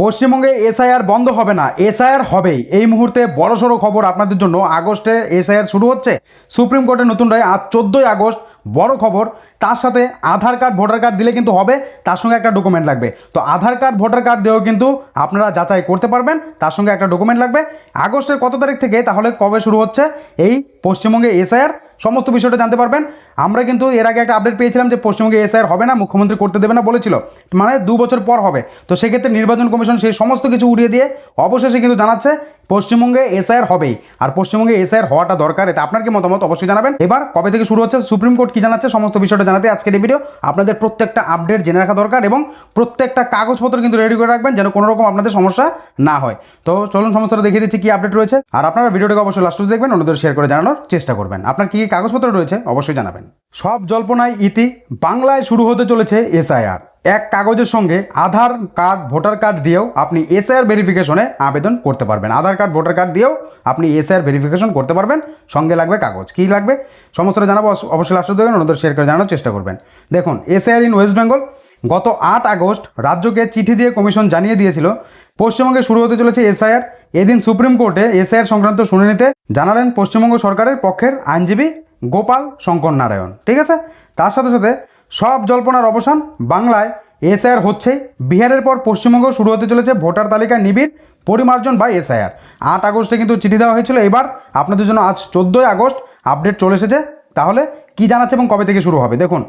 পশ্চিমবঙ্গে এসআইআর বন্ধ হবে না, এসআইআর হবেই। এই মুহূর্তে বড়সড় খবর আপনাদের জন্য। আগস্টে এসআইআর শুরু হচ্ছে। সুপ্রিম কোর্টের নতুন রায় আজ চোদ্দোই আগস্ট। বড় খবর, তার সাথে আধার কার্ড, ভোটার কার্ড দিলে কিন্তু হবে, তার সঙ্গে একটা ডকুমেন্ট লাগবে। তো আধার কার্ড, ভোটার কার্ড দিয়েও কিন্তু আপনারা যাচাই করতে পারবেন, তার সঙ্গে একটা ডকুমেন্ট লাগবে। আগস্টের কত তারিখ থেকে, তাহলে কবে শুরু হচ্ছে? এই পশ্চিমবঙ্গে এসআইআর সমস্ত বিষয়টা জানতে পারবেন। আমরা কিন্তু এর আগে একটা আপডেট পেয়েছিলাম যে পশ্চিমবঙ্গে এসআইআর হবে না, মুখ্যমন্ত্রী করতে দেবে না বলেছিল। মানে দু বছর পর হবে। তো সেক্ষেত্রে নির্বাচন কমিশন সেই সমস্ত কিছু উড়িয়ে দিয়ে অবশেষে কিন্তু জানাচ্ছে পশ্চিমবঙ্গে এসআইআর হবেই। আর পশ্চিমবঙ্গে এসআইআর হওয়াটা দরকার এতে আপনার কি মতামত? অবশ্যই জানাবেন। এবার কবে থেকে শুরু হচ্ছে? সুপ্রিম কোর্ট কি জানাচ্ছে? সমস্ত বিষয়টা জানাতে আজকের এই ভিডিও আপনাদের প্রত্যেকটা আপডেট জেনে রাখা দরকার এবং প্রত্যেকটা কাগজপত্র কিন্তু রেডি করে রাখবেন যেন কোনো রকম আপনাদের সমস্যা না হয়। তো চলুন সমস্তটা দেখিয়ে দিচ্ছি কি আপডেট রয়েছে। আর আপনারা ভিডিওটাকে অবশ্যই লাস্ট দেখবেন, অন্যদের শেয়ার করে জানানোর চেষ্টা করবেন। আপনার কি কাগজপত্র রয়েছে, অবশ্যই জানাবেন। সব জল্পনায় ইতি, বাংলায় শুরু হতে চলেছে এসআইআর। এক কাগজের সঙ্গে আধার কার্ড, ভোটার কার্ড দিয়েও আপনি এসআইআর ভেরিফিকেশনে আবেদন করতে পারবেন। আধার কার্ড, ভোটার কার্ড দিয়েও আপনি এসআইআর ভেরিফিকেশন করতে পারবেন। সঙ্গে লাগবে কাগজ। কী লাগবে? সমস্তটা জানাব। অবশ্যই লাস্ট দেবেন ওনাদের শেয়ার করে জানানোর চেষ্টা করবেন। দেখুন, এসআইআর ইন ওয়েস্ট বেঙ্গল গত আট আগস্ট রাজ্যকে চিঠি দিয়ে কমিশন জানিয়ে দিয়েছিল, পশ্চিমবঙ্গে শুরু হতে চলেছে এসআইআর। এদিন সুপ্রিম কোর্টে এসআইআর সংক্রান্ত শুনানিতে জানালেন পশ্চিমবঙ্গ সরকারের পক্ষের আইনজীবী গোপাল শঙ্কর নারায়ণ। ঠিক আছে? তার সাথে সাথে সব জল্পনার অবসান বাংলায় এসআইআর হচ্ছে বিহারের পর পশ্চিমবঙ্গ শুরু হতে চলেছে ভোটার তালিকা নিবিড় পরিমার্জন বা এসআইআর। আট আগস্টে কিন্তু চিঠি দেওয়া হয়েছিল। এবার আপনাদের জন্য আজ চোদ্দোই আগস্ট আপডেট চলে এসেছে। তাহলে কি জানাচ্ছে এবং কবে থেকে শুরু হবে? দেখুন,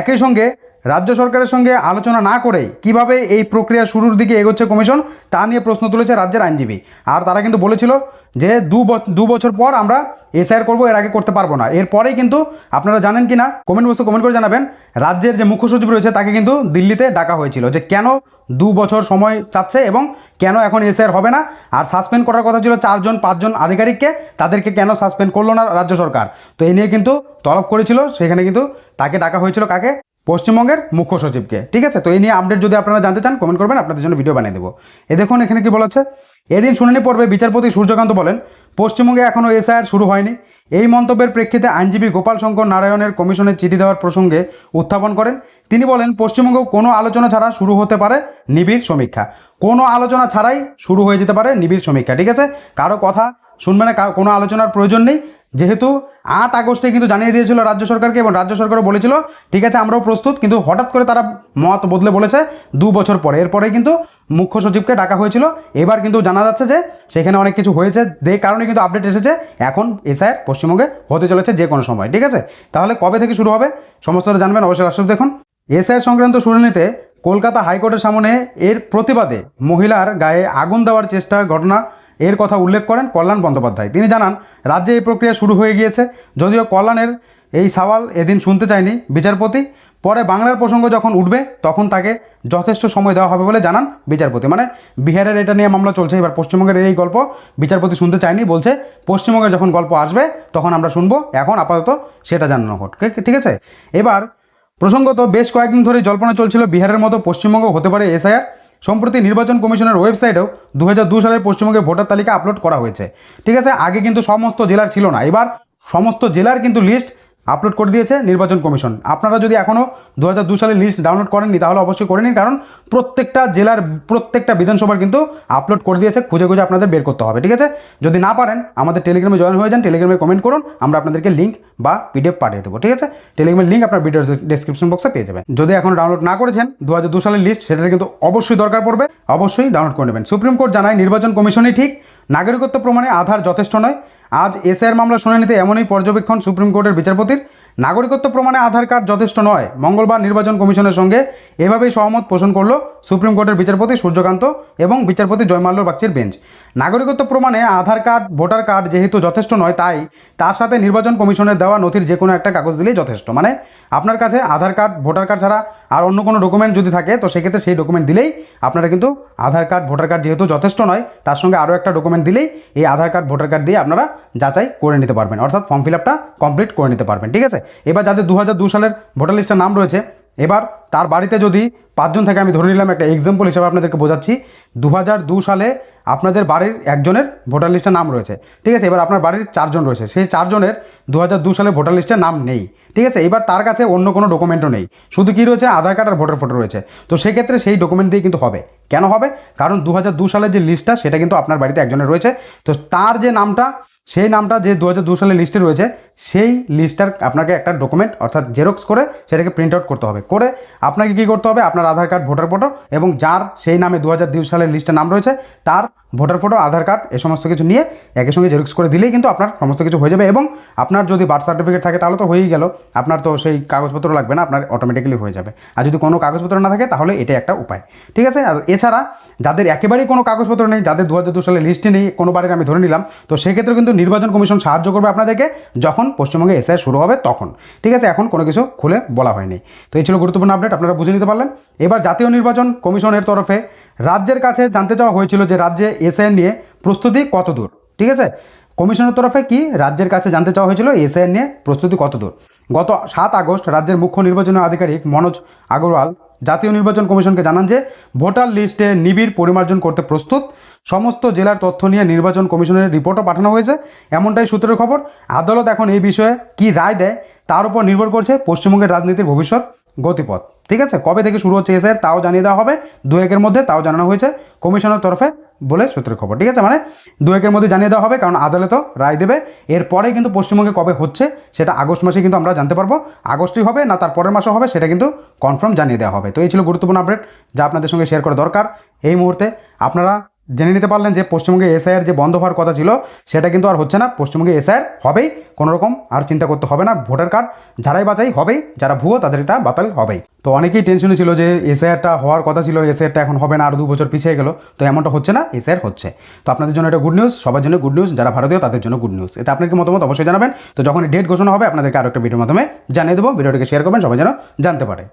একই সঙ্গে রাজ্য সরকারের সঙ্গে আলোচনা না করে কীভাবে এই প্রক্রিয়া শুরুর দিকে এগোচ্ছে কমিশন, তা নিয়ে প্রশ্ন তুলেছে রাজ্যের আইনজীবী। আর তারা কিন্তু বলেছিল যে দু বছর পর আমরা এসআইআর করব, এর আগে করতে পারব না। এরপরেই কিন্তু আপনারা জানেন কি না, কমেন্ট বক্সে কমেন্ট করে জানাবেন, রাজ্যের যে মুখ্য সচিব রয়েছে তাকে কিন্তু দিল্লিতে ডাকা হয়েছিল যে কেন দু বছর সময় চাচ্ছে এবং কেন এখন এসআইআর হবে না। আর সাসপেন্ড করার কথা ছিল চারজন, পাঁচজন আধিকারিককে, তাদেরকে কেন সাসপেন্ড করল না রাজ্য সরকার? তো এই নিয়ে কিন্তু তলব করেছিল, সেখানে কিন্তু তাকে ডাকা হয়েছিল কাকে? পশ্চিমবঙ্গের মুখ্য সচিবকে। ঠিক আছে? তো এই নিয়ে আপডেট যদি আপনারা জানতে চান কমেন্ট করবেন, আপনাদের জন্য ভিডিও বানিয়ে দেবো। এ দেখুন, এখানে কি বলা হচ্ছে? এদিন শুনানি পর্বে বিচারপতি সূর্যকান্ত বলেন, পশ্চিমবঙ্গে এখনও এসআইআর শুরু হয়নি। এই মন্তব্যের প্রেক্ষিতে আইনজীবী গোপাল শঙ্কর নারায়ণের কমিশনের চিঠি দেওয়ার প্রসঙ্গে উত্থাপন করেন। তিনি বলেন পশ্চিমবঙ্গ কোনো আলোচনা ছাড়া শুরু হতে পারে নিবিড় সমীক্ষা। কোনো আলোচনা ছাড়াই শুরু হয়ে যেতে পারে নিবিড় সমীক্ষা, ঠিক আছে? কারও কথা শুনবে না কোনো আলোচনার প্রয়োজন নেই। যেহেতু আট আগস্টে কিন্তু জানিয়ে দিয়েছিল রাজ্য সরকারকে এবং রাজ্য সরকারও বলেছিল, ঠিক আছে, আমরাও প্রস্তুত, কিন্তু হঠাৎ করে তারা মত বদলে বলেছে দু বছর পরে। এরপরে কিন্তু মুখ্য সচিবকে ডাকা হয়েছিল। এবার কিন্তু জানা যাচ্ছে যে সেখানে অনেক কিছু হয়েছে, যে কারণে কিন্তু আপডেট এসেছে। এখন এসআইআর পশ্চিমবঙ্গে হতে চলেছে যে কোনো সময়, ঠিক আছে? তাহলে কবে থেকে শুরু হবে সমস্তটা জানবেন, অবশ্যই আসলে দেখুন। এসআইআর সংক্রান্ত শুনানিতে কলকাতা হাইকোর্টের সামনে এর প্রতিবাদে মহিলার গায়ে আগুন দেওয়ার চেষ্টার ঘটনা এর কথা উল্লেখ করেন কল্যাণ বন্দ্যোপাধ্যায়। তিনি জানান, রাজ্যে এই প্রক্রিয়া শুরু হয়ে গিয়েছে। যদিও কল্যাণের এই সওয়াল এদিন শুনতে চায়নি বিচারপতি। পরে বাংলার প্রসঙ্গ যখন উঠবে, তখন তাকে যথেষ্ট সময় দেওয়া হবে বলে জানান বিচারপতি। মানে বিহারের এটা নিয়ে মামলা চলছে। এবার পশ্চিমবঙ্গের এই গল্প বিচারপতি শুনতে চায়নি বলছে পশ্চিমবঙ্গের যখন গল্প আসবে, তখন আমরা শুনব। এখন আপাতত সেটা জানানো হোক। ঠিক- আছে? এবার প্রসঙ্গত বেশ কয়েকদিন ধরে জল্পনা চলছিল বিহারের মতো পশ্চিমবঙ্গ হতে পারে এসআইআর। সম্প্রতি নির্বাচন কমিশনের ওয়েবসাইটেও দু সালের পশ্চিমবঙ্গের ভোটার তালিকা আপলোড করা হয়েছে। ঠিক আছে, আগে কিন্তু সমস্ত জেলার ছিল না। এবার সমস্ত জেলার কিন্তু লিস্ট আপলোড করে দিয়েছে নির্বাচন কমিশন। আপনারা যদি এখনও দু হাজার দু সালের লিস্ট ডাউনলোড করেননি, তাহলে অবশ্যই করে নিন, কারণ প্রত্যেকটা জেলার, প্রত্যেকটা বিধানসভার কিন্তু আপলোড করে দিয়েছে, খুঁজে খুঁজে আপনাদের বের করতে হবে, ঠিক আছে? যদি না পারেন, আমাদের টেলিগ্রামে জয়েন হয়ে যান টেলিগ্রামে কমেন্ট করুন, আমরা আপনাদেরকে লিঙ্ক বা পিডিএফ পাঠিয়ে দেবো, ঠিক আছে? টেলিগ্রামের লিঙ্ক আপনার ভিডিও ডেসক্রিপশন বক্সে পেয়ে যাবেন। যদি এখন ডাউনলোড না করেছেন, দু হাজার দু সালের লিস্ট সেটা কিন্তু অবশ্যই দরকার পড়বে, অবশ্যই ডাউনলোড করে নেবেন। সুপ্রিম কোর্ট জানায়, নির্বাচন কমিশনই ঠিক, নাগরিকত্ব প্রমাণে আধার যথেষ্ট নয় আজ এসআইআর মামলা শুনানিতে এমনই পর্যবেক্ষণ সুপ্রিম কোর্টের বিচারপতির। নাগরিকত্ব প্রমাণে আধার কার্ড যথেষ্ট নয়। মঙ্গলবার নির্বাচন কমিশনের সঙ্গে এভাবেই সহমত পোষণ করল সুপ্রিম কোর্টের বিচারপতি সূর্যকান্ত এবং বিচারপতি জয়মাল্য বাগচির বেঞ্চ। নাগরিকত্ব প্রমাণে আধার কার্ড, ভোটার কার্ড যেহেতু যথেষ্ট নয় তাই তার সাথে নির্বাচন কমিশনের দেওয়া নথির যে কোনো একটা কাগজ দিলেই যথেষ্ট। মানে আপনার কাছে আধার কার্ড, ভোটার কার্ড ছাড়া আর অন্য কোনো ডকুমেন্ট যদি থাকে তো সেক্ষেত্রে সেই ডকুমেন্ট দিলেই আপনারা কিন্তু আধার কার্ড, ভোটার কার্ড যেহেতু যথেষ্ট নয় তার সঙ্গে আরও একটা ডকুমেন্ট দিলেই এই আধার কার্ড, ভোটার কার্ড দিয়ে আপনারা যাচাই করে নিতে পারবেন। অর্থাৎ ফর্ম ফিল আপটা কমপ্লিট করে নিতে পারবেন। ঠিক আছে? এবার যাদের দু সালের ভোটার লিস্টের নাম রয়েছে, এবার তার বাড়িতে যদি পাঁচজন থেকে আমি ধরে নিলাম একটা এক্সাম্পল হিসেবে আপনাদেরকে বোঝাচ্ছি দু সালে আপনাদের বাড়ির একজনের ভোটার লিস্টে নাম রয়েছে। ঠিক আছে? এবার আপনার বাড়ির চারজন রয়েছে। সেই চারজনের দু সালে ভোটার লিস্টে নাম নেই। ঠিক আছে? এবার তার কাছে অন্য কোনো ডকুমেন্টও নেই। শুধু কি রয়েছে? আধার কার্ড আর ভোটার ফটো রয়েছে। তো সেক্ষেত্রে সেই ডকুমেন্ট দিয়ে কিন্তু হবে। কেন হবে? কারণ দু সালের যে লিস্টটা সেটা কিন্তু আপনার বাড়িতে একজনের রয়েছে। তো তার যে নামটা সেই নামটা যে দু সালে লিস্টে রয়েছে সেই লিস্টটার আপনাকে একটা ডকুমেন্ট অর্থাৎ জেরক্স করে সেটাকে প্রিন্ট আউট করতে হবে। করে আপনাকে কী করতে হবে? আপনার আধার কার্ড ভোটার ফটো এবং যার সেই নামে দু হাজার দুই সালের লিস্টে নাম রয়েছে, তার ভোটার ফটো আধার কার্ড এ সমস্ত কিছু নিয়ে একই সঙ্গে জেরক্স করে দিলেই কিন্তু আপনার সমস্ত কিছু হয়ে যাবে এবং আপনার যদি বার্থ সার্টিফিকেট থাকে তাহলে তো হয়েই গেল। আপনার তো সেই কাগজপত্র লাগবে না, আপনার অটোমেটিক্যালি হয়ে যাবে। আর যদি কোনো কাগজপত্র না থাকে তাহলে এটা একটা উপায়। ঠিক আছে? আর এছাড়া যাদের একেবারেই কোনো কাগজপত্র নেই, যাদের দু হাজার সালের লিস্টে নেই, কোনো বাড়ির আমি ধরে নিলাম, তো সেক্ষেত্রে কিন্তু নির্বাচন কমিশন সাহায্য করবে আপনাদেরকে। যখন পশ্চিমবঙ্গে এসআই শুরু হবে তখন। ঠিক আছে, এখন কোনো কিছু খুলে বলা হয়নি। তো এই ছিল গুরুত্বপূর্ণ আপডেট আপনারা বুঝে নিতে পারলেন। এবার জাতীয় নির্বাচন কমিশনের তরফে রাজ্যের কাছে জানতে চাওয়া হয়েছিল যে রাজ্যে এসআই নিয়ে প্রস্তুতি কত দূর। ঠিক আছে, কমিশনের তরফে কি রাজ্যের কাছে জানতে চাওয়া হয়েছিল এসআইআর নিয়ে প্রস্তুতি কত দূর। গত সাত আগস্ট রাজ্যের মুখ্য নির্বাচনী আধিকারিক মনোজ আগরওয়াল জাতীয় নির্বাচন কমিশনকে জানান যে, ভোটার লিস্টে নিবিড় পরিমার্জন করতে প্রস্তুত। সমস্ত জেলার তথ্য নিয়ে নির্বাচন কমিশনের রিপোর্টও পাঠানো হয়েছে। এমনটাই সূত্রের খবর। আদালত এখন এই বিষয়ে কি রায় দেয়, তার উপর নির্ভর করছে পশ্চিমবঙ্গের রাজনীতির ভবিষ্যৎ গতিপথ। ঠিক আছে? কবে থেকে শুরু হচ্ছে এসে তাও জানিয়ে দেওয়া হবে। দু একের মধ্যে তাও জানানো হয়েছে। কমিশনের তরফে বলে সূত্রের খবর। ঠিক আছে? মানে দু একের মধ্যে জানিয়ে দেওয়া হবে, কারণ আদালতও রায় দেবে। এরপরে কিন্তু পশ্চিমবঙ্গে কবে হচ্ছে সেটা আগস্ট মাসে কিন্তু আমরা জানতে পারব। আগস্টই হবে না তার পরের মাসে হবে, সেটা কিন্তু কনফার্ম জানিয়ে দেওয়া হবে। তো এই ছিল গুরুত্বপূর্ণ আপডেট যা আপনাদের সঙ্গে শেয়ার করা দরকার। এই মুহূর্তে আপনারা জেনে নিতে পারলেন যে পশ্চিমবঙ্গে এসআইআর যে বন্ধ হওয়ার কথা ছিল, সেটা কিন্তু আর হচ্ছে না। পশ্চিমবঙ্গে এসআইআর হবেই, কোনো রকম আর চিন্তা করতে হবে না। ভোটার কার্ড যারাই বাছাই হবেই, যারা ভুয়ো তাদের এটা বাতিল হবেই। তো অনেকেই টেনশনে ছিল যে এসআইআরটা হওয়ার কথা ছিল, এসআইআরটা এখন হবে না, আর দু বছর পিছিয়ে গেল। তো এমনটা হচ্ছে না, এসআইআর হচ্ছে। তো আপনাদের জন্য এটা গুড নিউজ সবার জন্য গুড নিউজ যারা ভারতীয় তাদের জন্য গুড নিউজ এটা আপনার কি মতামত? অবশ্যই জানাবেন। তো যখন ডেট ঘোষণা হবে, আপনাদেরকে আরও একটা ভিডিওর মাধ্যমে জানিয়ে দেবো। ভিডিওটিকে শেয়ার করবেন, সবাই যেন জানতে পারে।